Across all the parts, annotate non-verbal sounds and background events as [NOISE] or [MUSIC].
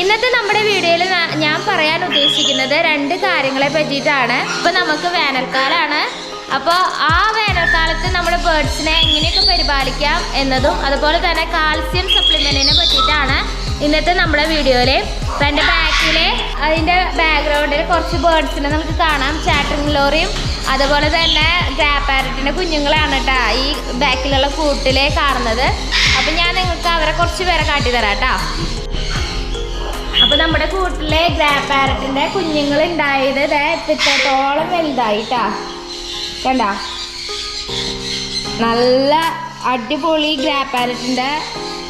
ഇന്നത്തെ നമ്മുടെ വീഡിയോയിൽ ഞാൻ പറയാൻ ഉദ്ദേശിക്കുന്നത് രണ്ട് കാര്യങ്ങളെ പറ്റിയിട്ടാണ്. ഇപ്പൊ നമുക്ക് വേനൽക്കാലാണ്. അപ്പോൾ ആ വേനൽക്കാലത്ത് നമ്മുടെ ബേർഡ്സിനെ എങ്ങനെയൊക്കെ പരിപാലിക്കാം എന്നതും അതുപോലെ തന്നെ കാൽസ്യം സപ്ലിമെന്റിനെ പറ്റിയിട്ടാണ് ഇന്നത്തെ നമ്മുടെ വീഡിയോയിൽ ഇപ്പം എന്റെ ബാക്കിലെ അതിന്റെ ബാക്ക്ഗ്രൗണ്ടിൽ കുറച്ച് ബേർഡ്സിനെ നമുക്ക് കാണാം. ചാറ്ററിംഗ് ലോറിയും അതുപോലെ തന്നെ ഗ്രാപ്പാരറ്റിന്റെ കുഞ്ഞുങ്ങളാണ് കേട്ടോ ഈ ബാക്കിലുള്ള കൂട്ടിലെ കാണുന്നത്. അപ്പം ഞാൻ നിങ്ങൾക്ക് അവരെ കുറച്ച് പേരെ കാട്ടിത്തരാം കേട്ടോ. അപ്പൊ നമ്മുടെ കൂട്ടിലെ പാരറ്റിന്റെ കുഞ്ഞുങ്ങൾ ഉണ്ടായത് ഇത്രത്തോളം വലുതായിട്ടാ. കണ്ട? നല്ല അടിപൊളി പാരറ്റിന്റെ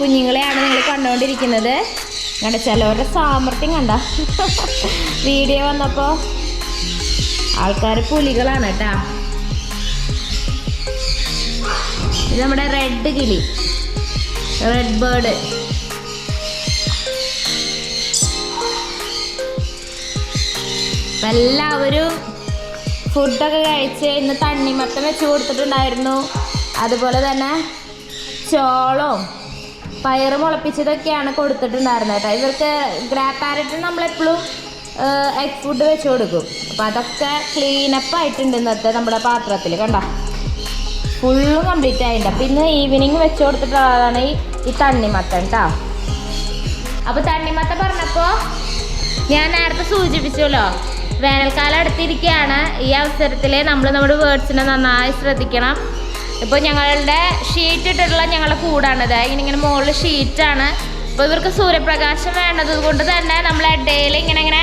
കുഞ്ഞുങ്ങളെയാണ് നിങ്ങൾ കണ്ടുകൊണ്ടിരിക്കുന്നത് കണ്ട ചിലവരുടെ സാമർത്ഥ്യം കണ്ട. [LAUGHS] വീഡിയോ വന്നപ്പോ ആൾക്കാർ പുലികളാണ് കേട്ടാ. ഇത് നമ്മുടെ റെഡ് കിളി. റെഡ് ബേർഡ് എല്ലാവരും ഫുഡൊക്കെ കഴിച്ച് ഇന്ന് തണ്ണിമത്തം വെച്ച് കൊടുത്തിട്ടുണ്ടായിരുന്നു. അതുപോലെ തന്നെ ചോളവും പയറ് മുളപ്പിച്ചതൊക്കെയാണ് കൊടുത്തിട്ടുണ്ടായിരുന്നത് കേട്ടോ. ഇവർക്ക് ഗ്രാ പാരറ്റ് നമ്മളെപ്പോഴും എഗ് ഫുഡ് വെച്ച് കൊടുക്കും. അപ്പം അതൊക്കെ ക്ലീനപ്പ് ആയിട്ടുണ്ട് ഇന്നത്തെ നമ്മുടെ പാത്രത്തിൽ കണ്ടോ? ഫുള്ളും കംപ്ലീറ്റ് ആയിട്ടുണ്ട്. പിന്നെ ഈവനിങ് വെച്ച് കൊടുത്തിട്ടുള്ളതാണ് ഈ തണ്ണിമത്തൻ കേട്ടോ അപ്പോൾ തണ്ണിമത്ത പറഞ്ഞപ്പോൾ ഞാൻ നേരത്തെ സൂചിപ്പിച്ചല്ലോ വേനൽക്കാലം അടുത്തിരിക്കുകയാണ് ഈ അവസരത്തിൽ നമ്മൾ നമ്മുടെ വേർഡ്സിനെ നന്നായി ശ്രദ്ധിക്കണം. ഇപ്പോൾ ഞങ്ങളുടെ ഷീറ്റ് ഇട്ടിട്ടുള്ള ഞങ്ങളുടെ കൂടാണിത് ഇങ്ങനെ ഇങ്ങനെ മുകളിൽ ഷീറ്റാണ് അപ്പോൾ ഇവർക്ക് സൂര്യപ്രകാശം വേണ്ടത് കൊണ്ട് തന്നെ നമ്മൾ ഇടയിൽ ഇങ്ങനെ ഇങ്ങനെ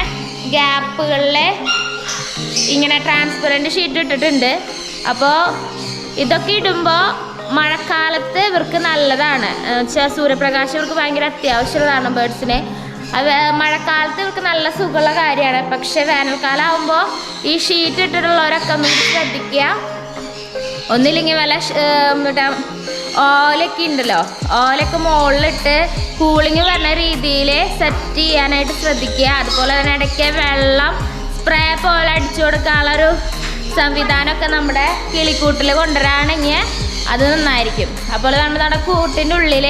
ഗ്യാപ്പുകളിൽ ഇങ്ങനെ ട്രാൻസ്പെറന്റ് ഷീറ്റ് ഇട്ടിട്ടുണ്ട്. അപ്പോൾ ഇതൊക്കെ ഇടുമ്പോൾ മഴക്കാലത്ത് ഇവർക്ക് നല്ലതാണ്. വെച്ചാൽ സൂര്യപ്രകാശം ഇവർക്ക് ഭയങ്കര അത്യാവശ്യമുള്ളതാണ് ബേർഡ്സിന് അത് മഴക്കാലത്ത് ഇവർക്ക് നല്ല സുഖമുള്ള കാര്യമാണ്. പക്ഷെ വേനൽക്കാലം ആകുമ്പോൾ ഈ ഷീറ്റ് ഇട്ടിട്ടുള്ളവരൊക്കെ ഒന്ന് ശ്രദ്ധിക്കുക. ഒന്നില്ലെങ്കിൽ വല്ല മറ്റേ ഓലൊക്കെ ഉണ്ടല്ലോ. ഓലൊക്കെ മുകളിലിട്ട് കൂളിങ് വരുന്ന രീതിയിൽ സെറ്റ് ചെയ്യാനായിട്ട് ശ്രദ്ധിക്കുക. അതുപോലെ തന്നെ ഇടയ്ക്ക് വെള്ളം സ്പ്രേ പോലെ അടിച്ചു കൊടുക്കാനുള്ളൊരു സംവിധാനമൊക്കെ നമ്മുടെ കിളിക്കൂട്ടിൽ കൊണ്ടുവരാണെങ്കിൽ അത് നന്നായിരിക്കും. അപ്പോൾ നമ്മൾ നമ്മുടെ കൂട്ടിന്റെ ഉള്ളിൽ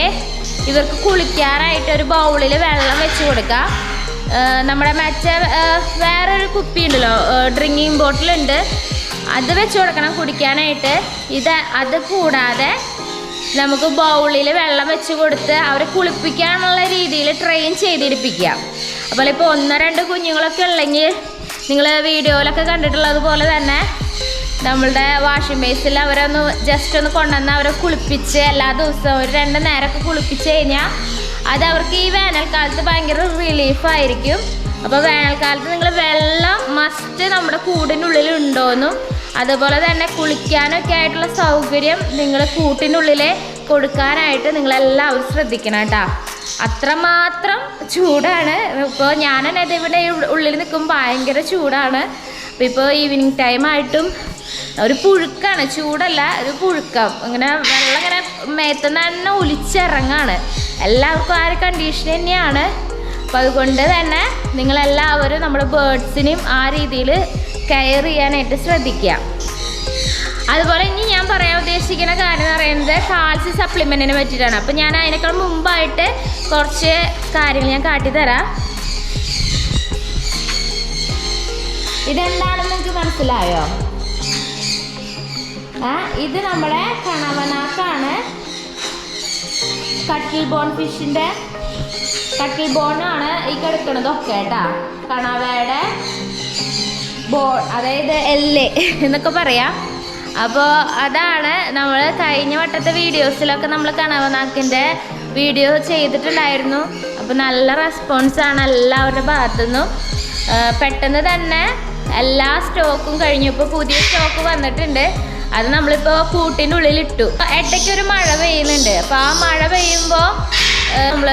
ഇവർക്ക് കുളിക്കാനായിട്ട് ഒരു ബൗളിൽ വെള്ളം വെച്ച് കൊടുക്കാം. നമ്മുടെ മറ്റേ വേറൊരു കുപ്പി ഉണ്ടല്ലോ ഡ്രിങ്കിങ് ബോട്ടിലുണ്ട് അത് വെച്ച് കൊടുക്കണം കുടിക്കാനായിട്ട്. ഇത് അത് കൂടാതെ നമുക്ക് ബൗളിൽ വെള്ളം വെച്ച് കൊടുത്ത് അവരെ കുളിപ്പിക്കാനുള്ള രീതിയിൽ ട്രെയിൻ ചെയ്തിരിപ്പിക്കുക അതുപോലെ ഇപ്പോൾ ഒന്നോ രണ്ട് കുഞ്ഞുങ്ങളൊക്കെ ഉള്ളെങ്കിൽ നിങ്ങൾ വീഡിയോയിലൊക്കെ കണ്ടിട്ടുള്ളത് പോലെ തന്നെ നമ്മളുടെ വാഷിംഗ് ബേസിൽ അവരൊന്ന് ജസ്റ്റ് ഒന്ന് കൊണ്ടുവന്ന് അവരെ കുളിപ്പിച്ച് എല്ലാ ദിവസവും ഒരു രണ്ട് നേരമൊക്കെ കുളിപ്പിച്ച് കഴിഞ്ഞാൽ അത് അവർക്ക് ഈ വേനൽക്കാലത്ത് ഭയങ്കര റിലീഫായിരിക്കും അപ്പോൾ വേനൽക്കാലത്ത് നിങ്ങൾ വെള്ളം മസ്റ്റ് നമ്മുടെ കൂടിനുള്ളിൽ ഉണ്ടോയെന്നും അതുപോലെ തന്നെ കുളിക്കാനൊക്കെ ആയിട്ടുള്ള സൗകര്യം നിങ്ങൾ കൂട്ടിനുള്ളിൽ കൊടുക്കാനായിട്ട് നിങ്ങളെല്ലാവരും ശ്രദ്ധിക്കണം കേട്ടോ. അത്രമാത്രം ചൂടാണ്. ഇപ്പോൾ ഞാൻ തന്നെ ഇവിടെ ഉള്ളിൽ നിൽക്കുമ്പോൾ ഭയങ്കര ചൂടാണ്. അപ്പോൾ ഇപ്പോൾ ഈവനിങ് ടൈം ആയിട്ടും ഒരു പുഴുക്കാണ്. ചൂടല്ല ഒരു പുഴുക്കം. ഇങ്ങനെ വെള്ളം ഇങ്ങനെ മേത്തുനിന്ന് തന്നെ ഒലിച്ചിറങ്ങാണ്. എല്ലാവർക്കും ആ ഒരു കണ്ടീഷൻ തന്നെയാണ്. അപ്പോൾ അതുകൊണ്ട് തന്നെ നിങ്ങളെല്ലാവരും നമ്മുടെ ബേർഡ്സിനെയും ആ രീതിയിൽ കെയർ ചെയ്യാനായിട്ട് ശ്രദ്ധിക്കുക. അതുപോലെ ഇനി ഞാൻ പറയാൻ ഉദ്ദേശിക്കുന്ന കാര്യം എന്ന് പറയുന്നത് കാൽസ്യം സപ്ലിമെന്റിനെ പറ്റിയിട്ടാണ്. അപ്പോൾ ഞാൻ അതിനേക്കാൾ മുമ്പായിട്ട് കുറച്ച് കാര്യങ്ങൾ ഞാൻ കാട്ടിത്തരാം. ഇതെന്താണെന്ന് നിങ്ങൾക്ക് മനസ്സിലായോ? ആ ഇത് നമ്മുടെ കണവനാക്കാണ്. കട്ടിൽ ബോൺ ഫിഷിന്റെ കട്ടിൽ ബോണാണ് ഈ കിടക്കണതൊക്കെ കേട്ടാ. കണവയുടെ ബോൺ അതായത് എല്ല് എന്നൊക്കെ പറയാം. അപ്പോൾ അതാണ് നമ്മൾ കഴിഞ്ഞ വട്ടത്തെ വീഡിയോസിലൊക്കെ നമ്മൾ കണവനാക്കിന്റെ വീഡിയോ ചെയ്തിട്ടുണ്ടായിരുന്നു. അപ്പോൾ നല്ല റെസ്പോൺസാണ് എല്ലാവരുടെ ഭാഗത്തുനിന്നും. പെട്ടെന്ന് തന്നെ എല്ലാ സ്റ്റോക്കും കഴിഞ്ഞു. ഇപ്പോൾ പുതിയ സ്റ്റോക്ക് വന്നിട്ടുണ്ട്. അത് നമ്മളിപ്പോൾ കൂട്ടിന്റെ ഉള്ളിൽ ഇട്ടു ഇടയ്ക്ക് ഒരു മഴ പെയ്യുന്നുണ്ട്. അപ്പോൾ ആ മഴ പെയ്യുമ്പോൾ നമ്മൾ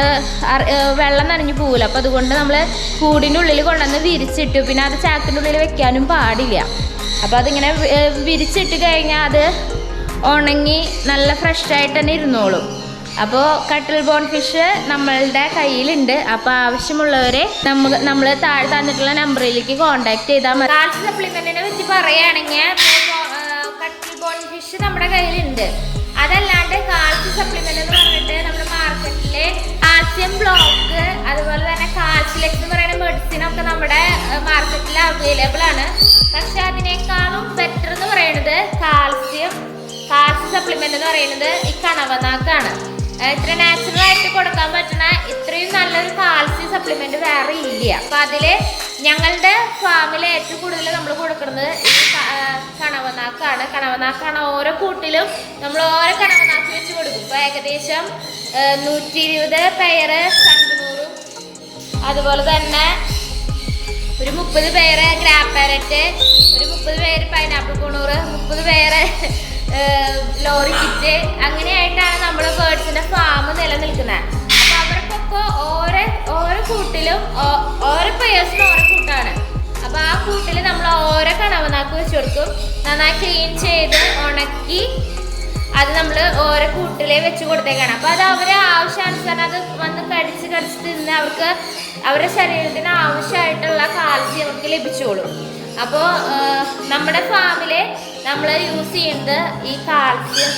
വെള്ളം നനഞ്ഞു പോകില്ല അപ്പോൾ അതുകൊണ്ട് നമ്മൾ കൂടിന്റെ ഉള്ളിൽ കൊണ്ടുവന്ന് വിരിച്ചിട്ടു. പിന്നെ അത് ചാക്കിന്റെ ഉള്ളിൽ വെക്കാനും പാടില്ല. അപ്പോൾ അതിങ്ങനെ വിരിച്ചിട്ട് കഴിഞ്ഞാൽ അത് ഉണങ്ങി നല്ല ഫ്രഷായിട്ട് തന്നെ ഇരുന്നോളും. അപ്പോൾ കട്ടിൽ ബോൺ ഫിഷ് നമ്മളുടെ കയ്യിലുണ്ട്. അപ്പോൾ ആവശ്യമുള്ളവരെ നമുക്ക് നമ്മൾ താഴെ തന്നിട്ടുള്ള നമ്പറിലേക്ക് കോൺടാക്ട് ചെയ്താൽ മതി. കാൽസ്യം സപ്ലിമെന്റിനെ വെച്ച് പറയുകയാണെങ്കിൽ കട്ടിൽ ബോൺ ഫിഷ് നമ്മുടെ കയ്യിലുണ്ട്. അതല്ലാണ്ട് കാൽസ്യ സപ്ലിമെന്റ് എന്ന് പറഞ്ഞിട്ട് നമ്മുടെ മാർക്കറ്റിലെ കാൽസ്യം ബ്ലോക്ക് അതുപോലെ തന്നെ കാൽസ്യലെക്സ് എന്ന് ഒക്കെ നമ്മുടെ മാർക്കറ്റിൽ അവൈലബിൾ ആണ്. പക്ഷെ അതിനേക്കാളും ബെറ്റർ എന്ന് പറയുന്നത് കാൽസ്യം കാൽസ്യം സപ്ലിമെന്റ് എന്ന് പറയുന്നത് ഈ കണവനാക്കാണ്. ഇത്ര നാച്ചുറൽ ആയിട്ട് കൊടുക്കാൻ പറ്റുന്ന ഇത്രയും നല്ലൊരു കാൽസ്യം സപ്ലിമെന്റ് വേറെ ഇല്ല. അപ്പൊ അതിൽ ഞങ്ങളുടെ ഫാമിൽ ഏറ്റവും കൂടുതൽ നമ്മൾ കൊടുക്കുന്നത് ഈ കണവനാക്കാണ്. കണവനാക്കാണ് ഓരോ കൂട്ടിലും നമ്മൾ ഓരോ കണവനാക്ക് വെച്ച് കൊടുക്കും. ഇപ്പൊ ഏകദേശം നൂറ്റി ഇരുപത് പെയർ കണ്ടുനൂറും അതുപോലെ തന്നെ ഒരു മുപ്പത് പേര് ഗ്രാപ്പ് പാരറ്റ് ഒരു മുപ്പത് പേര് പൈനാപ്പിൾ കുണൂറ് മുപ്പത് പേര് ലോറി കിറ്റ് അങ്ങനെയായിട്ടാണ് നമ്മുടെ ബേർഡ്സിന്റെ ഫാം നിലനിൽക്കുന്നത് അപ്പൊ അവർക്കൊക്കെ ഓരോ ഓരോ കൂട്ടിലും ഓരോ പേഴ്സിനും ഓരോ കൂട്ടാണ്. അപ്പൊ ആ കൂട്ടിൽ നമ്മൾ ഓരോ കണവനാക്ക് വെച്ച് കൊടുക്കും. നന്നായി ക്ലീൻ ചെയ്ത് ഉണക്കി അത് നമ്മൾ ഓരോ കൂട്ടിലേ വെച്ച് കൊടുത്തേക്കാണ്. അപ്പൊ അത് അവരെ ആവശ്യാനുസരണം അത് കടിച്ച് കടിച്ച് തിന്ന് അവർക്ക് അവരുടെ ശരീരത്തിന് ആവശ്യമായിട്ടുള്ള കാൽസ്യം അവർക്ക് ലഭിച്ചോളും. അപ്പോൾ നമ്മുടെ ഫാമിൽ നമ്മൾ യൂസ് ചെയ്യുന്നത് ഈ കാൽസ്യം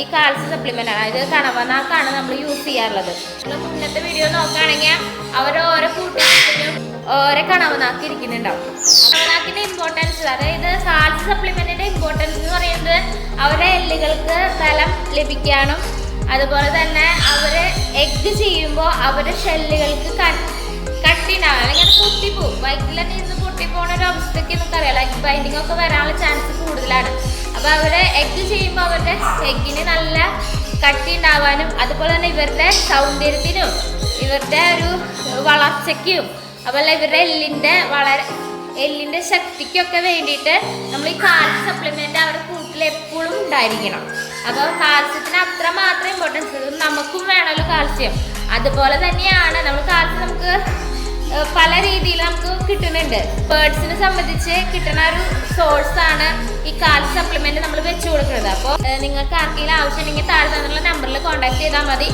ഈ കാൽസ്യം സപ്ലിമെന്റ് ആണ്. അതായത് കണവനാക്കാണ് നമ്മൾ യൂസ് ചെയ്യാറുള്ളത്. നമ്മൾ മുന്നത്തെ വീഡിയോ നോക്കുകയാണെങ്കിൽ അവർ ഓരോ കൂട്ടുകാരും ഓരോ കണവനാക്ക് ഇരിക്കുന്നുണ്ടാവും. കണവനാക്കിന്റെ ഇമ്പോർട്ടൻസ് അതായത് കാൽസ്യം സപ്ലിമെന്റിന്റെ ഇമ്പോർട്ടൻസ് എന്ന് പറയുന്നത് അവരുടെ എല്ലുകൾക്ക് ബലം ലഭിക്കാനും അതുപോലെ തന്നെ അവർ എഗ് ചെയ്യുമ്പോൾ അവരുടെ ഷെല്ലുകൾക്ക് കട്ടിണ്ടാവും. അല്ലെങ്കിൽ പൊട്ടിപ്പോവും. വയറ്റിൽ തന്നെ ഇരുന്ന് പൊട്ടിപ്പോണ ഒരു അവസ്ഥയ്ക്ക് നമുക്കറിയാം ലൈക്ക് ബൈൻഡിങ് ഒക്കെ വരാനുള്ള ചാൻസ് കൂടുതലാണ്. അപ്പൊ അവരെ എഗ് ചെയ്യുമ്പോൾ അവരുടെ എഗ്ഗിന് നല്ല കട്ടി ഉണ്ടാവാനും അതുപോലെ തന്നെ ഇവരുടെ സൗന്ദര്യത്തിനും ഇവരുടെ ഒരു വളർച്ചയ്ക്കും അതുപോലെ ഇവരുടെ എല്ലിന്റെ വളരെ എല്ലിന്റെ ശക്തിക്കൊക്കെ വേണ്ടിയിട്ട് നമ്മൾ ഈ കാൽ സപ്ലിമെന്റ് അവരുടെ കൂട്ടിൽ എപ്പോഴും ഉണ്ടായിരിക്കണം. അപ്പോൾ കാൽസ്യത്തിന് അത്ര മാത്രം ഇമ്പോർട്ടൻസ് നമുക്കും വേണമല്ലോ കാൽസ്യം. അതുപോലെ തന്നെയാണ് നമ്മൾ കാൽസ്യം നമുക്ക് പല രീതിയിൽ നമുക്ക് കിട്ടുന്നുണ്ട്. ബേർഡ്സിനെ സംബന്ധിച്ച് കിട്ടുന്ന ഒരു സോഴ്സ് ആണ് ഈ കാൽസ്യം സപ്ലിമെന്റ് നമ്മൾ വെച്ച് കൊടുക്കുന്നത്. അപ്പോൾ നിങ്ങൾക്ക് ആർക്കെങ്കിലും ആവശ്യമുണ്ടെങ്കിൽ താഴെ തന്നുള്ള നമ്പറിൽ കോൺടാക്ട് ചെയ്താൽ മതി.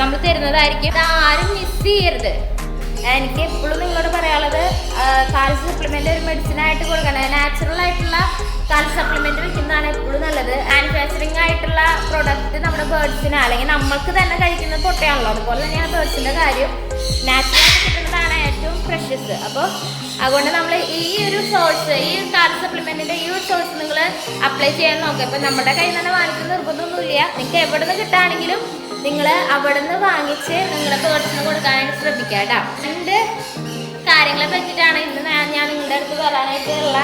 നമ്മൾ തരുന്നതായിരിക്കും. ആരും മിസ് ചെയ്യരുത്. എനിക്ക് എപ്പോഴും നിങ്ങളോട് പറയാനുള്ളത് കാൽസ്യം സപ്ലിമെന്റ് ഒരു മെഡിസിൻ ആയിട്ട് കൊടുക്കണം. നാച്ചുറൽ ആയിട്ടുള്ള കാൽസ്യം സപ്ലിമെന്റ് വെക്കുന്നതാണ് എപ്പോഴും നല്ലത്. മാനുഫാക്ചറിങ് ആയിട്ടുള്ള പ്രൊഡക്റ്റ് നമ്മുടെ ബേർഡ്സിന് അല്ലെങ്കിൽ നമ്മൾക്ക് തന്നെ കഴിക്കുന്ന പൊട്ടയാണല്ലോ അതുപോലെ തന്നെയാണ് ബേർഡ്സിന്റെ കാര്യം. നാച്ചുറൽ കിട്ടുന്നതാണ് ഏറ്റവും ഫ്രഷസ് അപ്പോൾ അതുകൊണ്ട് നമ്മൾ ഈ ഒരു സോഴ്സ് ഈ കാൽസ്യം സപ്ലിമെന്റിന്റെ ഈ ഒരു സോഴ്സ് നിങ്ങൾ അപ്ലൈ ചെയ്യാൻ നോക്കുക ഇപ്പൊ നമ്മുടെ കയ്യിൽ നിന്ന് വാങ്ങിക്കുന്ന നിർബന്ധമൊന്നുമില്ല. നിങ്ങൾക്ക് എവിടെ നിന്ന് കിട്ടുകയാണെങ്കിലും നിങ്ങൾ അവിടെ നിന്ന് വാങ്ങിച്ച് നിങ്ങളെ പേഴ്സണൽ കൊടുക്കാനായിട്ട് ശ്രദ്ധിക്കുക കേട്ടോ. രണ്ട് കാര്യങ്ങളെ പറ്റിയിട്ടാണ് ഇന്ന് ഞാൻ നിങ്ങളുടെ അടുത്ത് വരാനായിട്ടുള്ള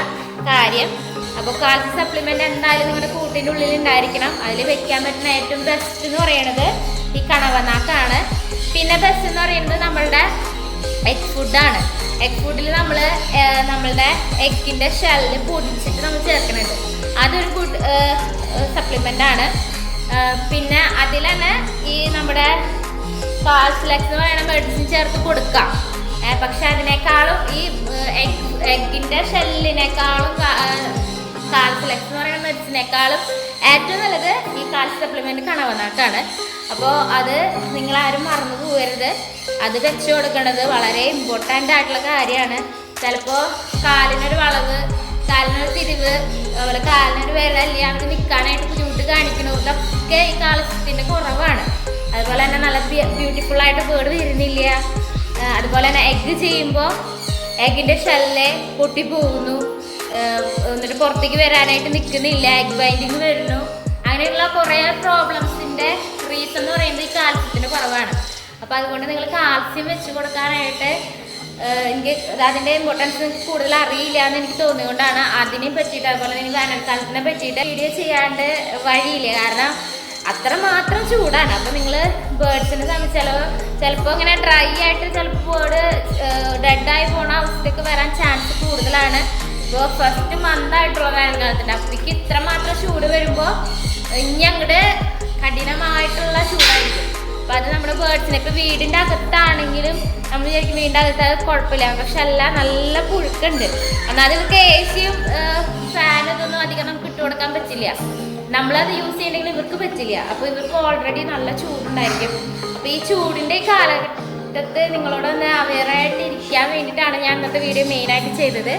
കാര്യം. അപ്പോൾ കാൽസ്യം സപ്ലിമെന്റ് എന്തായാലും നിങ്ങളുടെ കൂട്ടിന്റെ ഉള്ളിൽ ഉണ്ടായിരിക്കണം. അതിൽ വെക്കാൻ പറ്റുന്ന ഏറ്റവും ബെസ്റ്റ് എന്ന് പറയുന്നത് ഈ കണവനാക്കാണ്. പിന്നെ ബെസ്റ്റ് എന്ന് പറയുന്നത് നമ്മളുടെ എഗ് ഫുഡാണ് എഗ് ഫുഡിൽ നമ്മൾ നമ്മളുടെ എഗ്ഗിന്റെ ഷെല്ല് പൊടിച്ചിട്ട് നമ്മൾ ചേർക്കുന്നുണ്ട് അതൊരു ഗുഡ് സപ്ലിമെന്റ് ആണ്. പിന്നെ അതിൽ തന്നെ ഈ നമ്മുടെ പാഴ്സലക്സ് എന്ന് പറയുന്ന മെഡിസിൻ ചേർത്ത് കൊടുക്കാം. പക്ഷെ അതിനേക്കാളും ഈ എഗ് എഗിന്റെ ഷെല്ലിനേക്കാളും കാൽസ്ലക്സ് എന്ന് പറയുന്ന മെഡിസിനേക്കാളും ഏറ്റവും നല്ലത് ഈ കാൽസ് സപ്ലിമെന്റ് കണവനാട്ടാണ് അപ്പോൾ അത് നിങ്ങളാരും മറന്നു പോകരുത്. അത് വെച്ച് കൊടുക്കേണ്ടത് വളരെ ഇമ്പോർട്ടന്റ് ആയിട്ടുള്ള കാര്യമാണ്. ചിലപ്പോൾ കാലിനൊരു വളവ് കാലിനൊരു തിരിവ് അതുപോലെ കാലിനൊരു വില ഇല്ല അവർക്ക് നിൽക്കാനായിട്ട് ബുദ്ധിമുട്ട് കാണിക്കണു? ഇതൊക്കെ ഈ കാലത്തിന്റെ കുറവാണ്. അതുപോലെ തന്നെ നല്ല ബ്യൂട്ടിഫുൾ ആയിട്ട് ബേർഡ് വരുന്നില്ല? അതുപോലെ തന്നെ എഗ്ഗ് ചെയ്യുമ്പോൾ എഗിന്റെ ഷെല്ല് പൊട്ടിപ്പോകുന്നു പോകുന്നു. എന്നിട്ട് പുറത്തേക്ക് വരാനായിട്ട് നിൽക്കുന്നില്ല എഗ് ബൈൻഡിങ് വരുന്നു. അങ്ങനെയുള്ള കുറേ പ്രോബ്ലംസിന്റെ റീസൺ എന്ന് പറയുന്നത് ഈ കാൽസ്യത്തിന്റെ കുറവാണ്. അപ്പോൾ അതുകൊണ്ട് നിങ്ങൾ കാൽസ്യം വെച്ച് കൊടുക്കാനായിട്ട് എനിക്ക് അതിന്റെ ഇമ്പോർട്ടൻസ് കൂടുതൽ അറിയില്ല എന്ന് എനിക്ക് തോന്നിയതുകൊണ്ടാണ് അതിനെ പറ്റിയിട്ട് അതുപോലെ തന്നെ വേനൽക്കാലത്തിനെ പറ്റിയിട്ട് വീഡിയോ ചെയ്യാണ്ട് വഴിയില്ല? കാരണം അത്ര മാത്രം ചൂടാണ്. അപ്പൊ നിങ്ങൾ ബേർഡ്സിനെ സംബന്ധിച്ചാലോ ചിലപ്പോൾ ഇങ്ങനെ ഡ്രൈ ആയിട്ട് ചിലപ്പോൾ ബേർഡ് ഡെഡായി പോണ അവസ്ഥയ്ക്ക് വരാൻ ചാൻസ് കൂടുതലാണ്. ഇപ്പോൾ ഫസ്റ്റ് മന്ത് ആയിട്ടുള്ള വേനൽക്കാലത്തിന്റെ അപ്പോഴേക്ക് ഇത്ര മാത്രം ചൂട് വരുമ്പോൾ ഇനി അങ്ങോട്ട് കഠിനമായിട്ടുള്ള ചൂടായിരിക്കും. അപ്പൊ അത് നമ്മുടെ ബേർഡ്സിനെ ഇപ്പൊ വീടിന്റെ അകത്താണെങ്കിലും നമ്മൾ വിചാരിക്കും വീടിന്റെ അകത്ത് അത് കുഴപ്പമില്ല. പക്ഷെ അല്ല നല്ല പുഴുക്കുണ്ട്. എന്നാൽ ഇവർക്ക് എ സിയും ഫാനും ഇതൊന്നും അധികം നമുക്ക് ഇട്ട് കൊടുക്കാൻ പറ്റില്ല. നമ്മളത് യൂസ് ചെയ്യണമെങ്കിൽ ഇവർക്ക് പറ്റില്ല. അപ്പൊ ഇവർക്ക് ഓൾറെഡി നല്ല ചൂടുണ്ടായിരിക്കും. അപ്പൊ ഈ ചൂടിന്റെ ഈ കാലഘട്ടത്ത് അവയറായിട്ട് ആയിട്ട് ഇരിക്കാൻ വേണ്ടിയിട്ടാണ് ഞാൻ ഇന്നത്തെ വീഡിയോ മെയിൻ ആയിട്ട് ചെയ്തത്.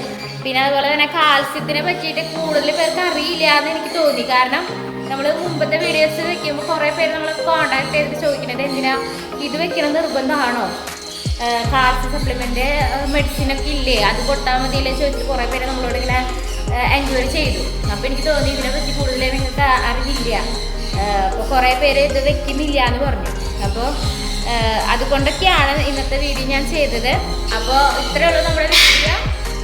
പിന്നെ അതുപോലെ തന്നെ കാൽസ്യത്തിനെ പറ്റിയിട്ട് കൂടുതൽ പേർക്ക് അറിയില്ല എന്ന് എനിക്ക് തോന്നി. കാരണം നമ്മൾ മുമ്പത്തെ വീഡിയോസ് വെക്കുമ്പോൾ കുറേ പേര് നമ്മളെ കോൺടാക്ട് ചെയ്തിട്ട് ചോദിക്കുന്നത് എന്തിനാ? ഇത് വെക്കണം നിർബന്ധമാണോ? കാർസ് സപ്ലിമെന്റ് മെഡിസിനൊക്കെ ഇല്ലേ? അത് കൊടുത്താൽ മതിയില്ലേ ചോദിച്ചിട്ട് കുറേ പേര് നമ്മളോട് ഇങ്ങനെ എൻക്വയറി ചെയ്തു. അപ്പോൾ എനിക്ക് തോന്നി ഇതിനെപ്പറ്റി കൂടുതൽ നിങ്ങൾക്ക് അറിയില്ല അപ്പോൾ കുറേ പേര് ഇത് വെക്കുന്നില്ല എന്ന് പറഞ്ഞു. അപ്പോൾ അതുകൊണ്ടൊക്കെയാണ് ഇന്നത്തെ വീഡിയോ ഞാൻ ചെയ്തത്. അപ്പോൾ ഇത്രയേ ഉള്ളൂ നമ്മുടെ വീഡിയോ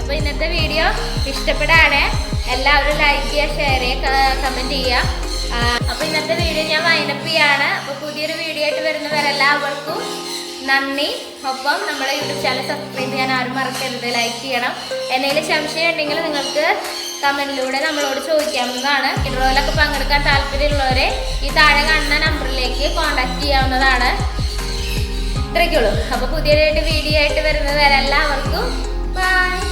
അപ്പോൾ ഇന്നത്തെ വീഡിയോ ഇഷ്ടപ്പെടാണ് എല്ലാവരും ലൈക്ക് ചെയ്യുക ഷെയർ ചെയ്യുക കമന്റ് ചെയ്യുക. അപ്പോൾ ഇന്നത്തെ വീഡിയോ ഞാൻ വൈനപ്പ് ചെയ്യാണ്. അപ്പോൾ പുതിയൊരു വീഡിയോ ആയിട്ട് വരുന്നവരെല്ലാവർക്കും നന്ദി. ഒപ്പം നമ്മുടെ യൂട്യൂബ് ചാനൽ സബ്സ്ക്രൈബ് ചെയ്യാൻ ആരും മറക്കരുത്. ലൈക്ക് ചെയ്യണം. എന്തെങ്കിലും സംശയം ഉണ്ടെങ്കിൽ നിങ്ങൾക്ക് കമന്റിലൂടെ നമ്മളോട് ചോദിക്കാവുന്നതാണ്. ഇതുപോലൊക്കെ പങ്കെടുക്കാൻ താല്പര്യമുള്ളവരെ ഈ താഴെ കാണുന്ന നമ്പറിലേക്ക് കോൺടാക്ട് ചെയ്യാവുന്നതാണ്. ഇത്രയ്ക്കുള്ളൂ അപ്പോൾ പുതിയതായിട്ട് വീഡിയോ ആയിട്ട് വരുന്നത് വരെ എല്ലാവർക്കും ബൈ